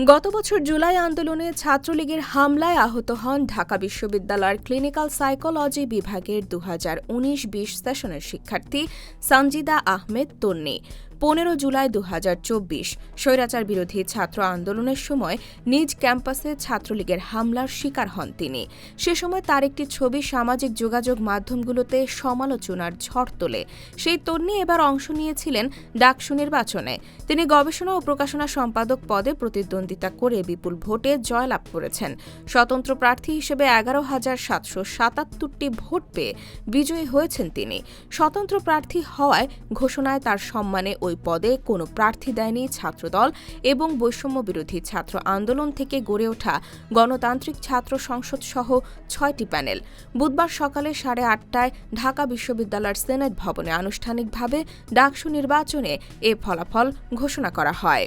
গত বছর জুলাই আন্দোলনে ছাত্রলীগের হামলায় আহত হন ঢাকা বিশ্ববিদ্যালয়ের ক্লিনিক্যাল সাইকোলজি বিভাগের দু হাজার উনিশ বিশ সেশনের শিক্ষার্থী সানজিদা আহমেদ তন্নি। পনেরো জুলাই দু হাজার চব্বিশ, স্বৈরাচার বিরোধী ছাত্র আন্দোলনের সময় নিজ ক্যাম্পাসে ছাত্রলীগের হামলার শিকার হন তিনি। সে সময় তার একটি ছবি সামাজিক যোগাযোগ মাধ্যমগুলোতে সমালোচনার ঝড় তোলে। সেই তন্নি এবার অংশ নিয়েছিলেন ডাকসু নির্বাচনে। তিনি গবেষণা ও প্রকাশনা সম্পাদক পদে প্রতিদ্বন্দ্বিতা করে বিপুল ভোটে জয়লাভ করেছেন। স্বতন্ত্র প্রার্থী হিসেবে এগারো হাজার সাতশো সাতাত্তরটি ভোট পেয়ে বিজয়ী হয়েছেন তিনি। স্বতন্ত্র প্রার্থী হওয়ায় ঘোষণায় তার সম্মানে ওই পদে কোনো প্রার্থী দেয়নি ছাত্রদল এবং বৈষম্য বিরোধী ছাত্র আন্দোলন থেকে গড়ে ওঠা গণতান্ত্রিক ছাত্র সংসদ সহ ছয়টি প্যানেল। বুধবার সকালে সাড়ে আটটায় ঢাকা বিশ্ববিদ্যালয়ের সেনেট ভবনে আনুষ্ঠানিকভাবে ডাকসু নির্বাচনে এ ফলাফল ঘোষণা করা হয়।